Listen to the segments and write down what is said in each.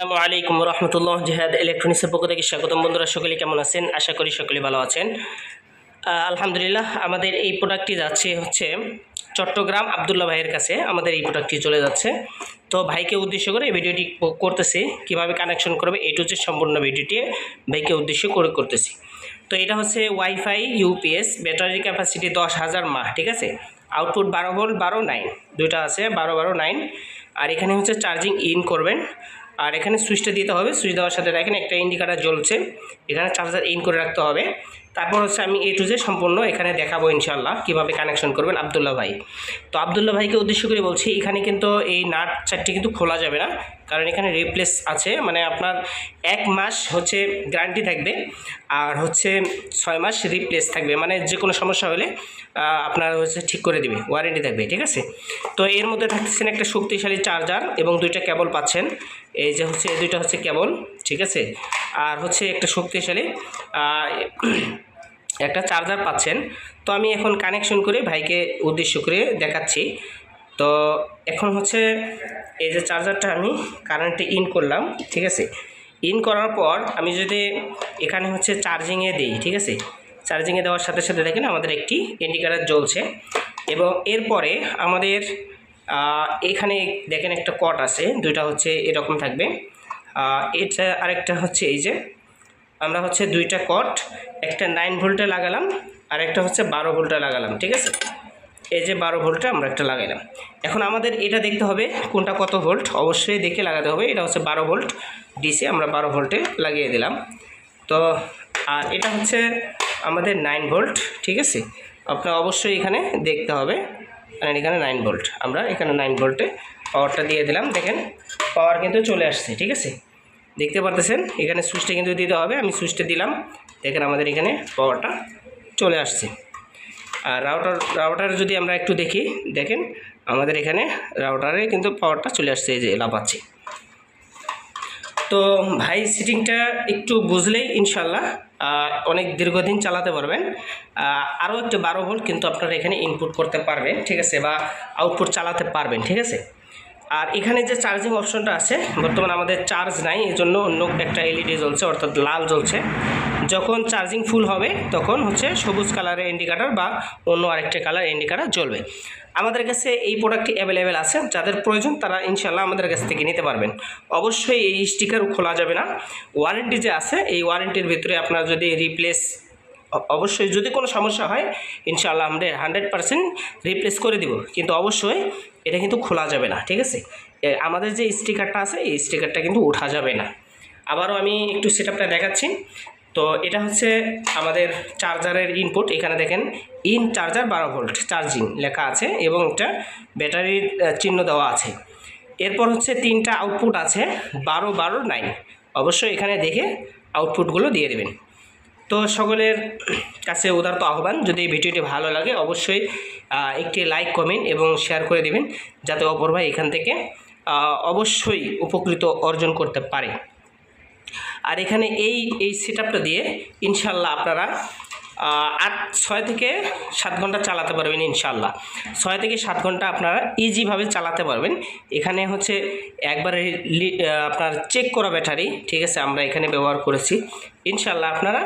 আসসালামু আলাইকুম রহমতুল্লাহ জেহাদ ইলেকট্রনিক্সের পক্ষ থেকে স্বাগতম বন্ধুরা, সকলে কেমন আছেন? আশা করি সকলে ভালো আছেন। আলহামদুলিল্লাহ, আমাদের এই প্রোডাক্টটি যাচ্ছে হচ্ছে চট্টগ্রাম আবদুল্লাহ ভাইয়ের কাছে। আমাদের এই প্রোডাক্টটি চলে যাচ্ছে। তো ভাইকে উদ্দেশ্য করে এই ভিডিওটি করতেছি। কীভাবে কানেকশন করবে এই হচ্ছে সম্পূর্ণ ভিডিওটি ভাইকে উদ্দেশ্য করে করতেছি। তো এটা হচ্ছে ওয়াইফাই, ইউপিএস ব্যাটারি ক্যাপাসিটি দশ হাজার মাহ ঠিক আছে? আউটপুট বারো ভোল্ট, বারো নাইন, দুইটা আছে, বারো বারো নাইন। আর এখানে হচ্ছে চার্জিং ইন করবেন। আর এখানে সুইচটা দিতে হবে সুইচ দেওয়ার সাথে দেখেন একটা ইন্ডিকেটার জ্বলছে। এখানে চার্জার ইন করে রাখতে হবে। তারপর হচ্ছে আমি এ টু জে সম্পূর্ণ এখানে দেখাবো ইনশাল্লাহ কীভাবে কানেকশন করবেন আবদুল্লাহ ভাই। তো আবদুল্লাহ ভাইকে উদ্দেশ্য করে বলছি, এখানে কিন্তু এই নাট চারটি কিন্তু খোলা যাবে না, কারণ এখানে রিপ্লেস আছে মানে আপনার এক মাস হচ্ছে গ্যারান্টি থাকবে, আর হচ্ছে ছয় মাস রিপ্লেস থাকবে মানে যে কোনো সমস্যা হলে আপনার হচ্ছে ঠিক করে দিবে ওয়ারেন্টি থাকবে, ঠিক আছে? তো এর মধ্যে থাকতেছেন একটা শক্তিশালী চার্জার এবং দুইটা কেবল পাচ্ছেন, এই যে হচ্ছে, এই দুইটা হচ্ছে কেবল ঠিক আছে? আর হচ্ছে একটা শক্তিশালী একটা চার্জার পাচ্ছেন। তো আমি এখন কানেকশন করে ভাইকে উদ্দেশ্য করে দেখাচ্ছি। তো এখন হচ্ছে এই যে চার্জারটা আমি কারেন্টে ইন করলাম, ঠিক আছে? ইন করার পর আমি যদি এখানে হচ্ছে চার্জিংয়ে দিই, ঠিক আছে? চার্জিংয়ে দেওয়ার সাথে সাথে দেখেন আমাদের একটি ইন্ডিকেটার জ্বলছে এবং এরপরে আমাদের এখানে দেখেন একটা কট আছে, দুইটা হচ্ছে এরকম থাকবে। এটা আরেকটা হচ্ছে এই যে আমরা হচ্ছে দুইটা কট, একটা নাইন ভোল্টে লাগালাম, আর একটা হচ্ছে বারো ভোল্টে লাগালাম, ঠিক আছে? এই যে বারো ভোল্টে আমরা একটা লাগাইলাম। এখন আমাদের এটা দেখতে হবে কোনটা কত ভোল্ট, অবশ্যই দেখে লাগাতে হবে, এটা হচ্ছে বারো ভোল্ট ডিসি, আমরা বারো ভোল্টে লাগিয়ে দিলাম। তো, আর এটা হচ্ছে আমাদের নাইন ভোল্ট, ঠিক আছে? আপনার অবশ্যই এখানে দেখতে হবে আর এখানে নাইন ভোল্ট। আমরা এখানে নাইন ভোল্টে পাওয়ারটা দিয়ে দিলাম, দেখেন পাওয়ার কিন্তু চলে আসছে, ঠিক আছে? দেখতে পারতেছেন? এখানে সুইচটা কিন্তু দিতে হবে। আমি সুইচটা দিলাম। দেখেন আমাদের এখানে পাওয়ারটা চলে আসছে। আর রাউটার রাউটার যদি আমরা একটু দেখি, দেখেন আমাদের এখানে রাউটারে কিন্তু পাওয়ারটা চলে আসছে, এই যে লাফাচ্ছে। তো ভাই, সিটিংটা একটু বুঝলেই ইনশাল্লাহ অনেক দীর্ঘদিন চালাতে পারবেন। আরও একটু বারো ভোল্ট কিন্তু আপনারা এখানে ইনপুট করতে পারবেন, ঠিক আছে? বা আউটপুট চালাতে পারবেন, ঠিক আছে? আর এখানে যে চার্জিং অপশনটা আছে, বর্তমানে আমাদের চার্জ নাই এই জন্য অন্য একটা এলইডি জ্বলছে, অর্থাৎ লাল জ্বলছে। যখন চার্জিং ফুল হবে, তখন হচ্ছে সবুজ কালারের ইন্ডিকেটার বা অন্য আরেকটা কালার ইন্ডিকেটার জ্বলবে। আমাদের কাছে এই প্রোডাক্টটি অ্যাভেলেবেল আছে, যাদের প্রয়োজন তারা ইনশাল্লাহ আমাদের কাছ থেকে নিতে পারবেন। অবশ্যই এই স্টিকার খোলা যাবে না। ওয়ারেন্টি যে আছে, এই ওয়ারেন্টির ভিতরে আপনার যদি রিপ্লেস অবশ্যই যদি কোনো সমস্যা হয়, ইনশাআল্লাহ আমরা হান্ড্রেড পারসেন্ট রিপ্লেস করে দিব। কিন্তু অবশ্যই এটা কিন্তু খোলা যাবে না, ঠিক আছে? আমাদের যে স্টিকারটা আছে, এই স্টিকারটা কিন্তু ওঠা যাবে না। আবারও আমি একটু সেট দেখাচ্ছি। তো এটা হচ্ছে আমাদের চার্জারের ইনপুট এখানে দেখেন ইন চার্জার বারো ভোল্ট চার্জিং লেখা আছে এবং একটা ব্যাটারির চিহ্ন দেওয়া আছে। এরপর হচ্ছে তিনটা আউটপুট আছে, বারো বারো নাইন অবশ্যই এখানে দেখে আউটপুটগুলো দিয়ে দেবেন। তো সকলের কাছে উদারত আহ্বান, যদি এই ভিডিওটি ভালো লাগে অবশ্যই একটি লাইক কমেন্ট এবং শেয়ার করে দেবেন, যাতে অপর ভাই এখান থেকে অবশ্যই উপকৃত অর্জন করতে পারে। আর এখানে এই এই সেট দিয়ে ইনশাল্লাহ আপনারা আট, ছয় থেকে সাত ঘণ্টা চালাতে পারবেন ইনশাল্লাহ ছয় থেকে সাত ঘণ্টা আপনারা ইজিভাবে চালাতে পারবেন। এখানে হচ্ছে একবারে আপনার চেক করা ব্যাটারি, ঠিক আছে? আমরা এখানে ব্যবহার করেছি। ইনশাল্লাহ আপনারা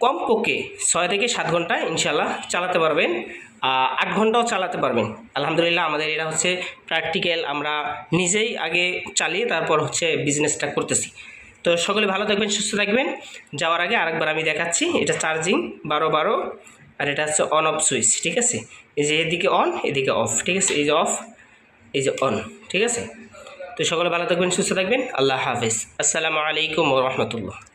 কমপক্ষে ছয় থেকে সাত ঘণ্টা ইনশাল্লাহ চালাতে পারবেন। আট ঘন্টাও চালাতে পারবেন। আলহামদুলিল্লাহ আমাদের এটা হচ্ছে প্র্যাকটিক্যাল আমরা নিজেই আগে চালিয়ে তারপর হচ্ছে বিজনেসটা করতেছি। তো সকলে ভালো থাকবেন, সুস্থ থাকবেন। যাওয়ার আগে আরেকবার আমি দেখাচ্ছি, এটা চার্জিং বারো বারো, আর এটা হচ্ছে অন অফ সুইচ ঠিক আছে? এই যে এদিকে অন এদিকে অফ ঠিক আছে? এই যে অফ এই যে অন ঠিক আছে? তো সকলে ভালো থাকবেন, সুস্থ থাকবেন, আল্লাহ হাফিজ। আসসালামু আলাইকুম রহমতুল্লাহ।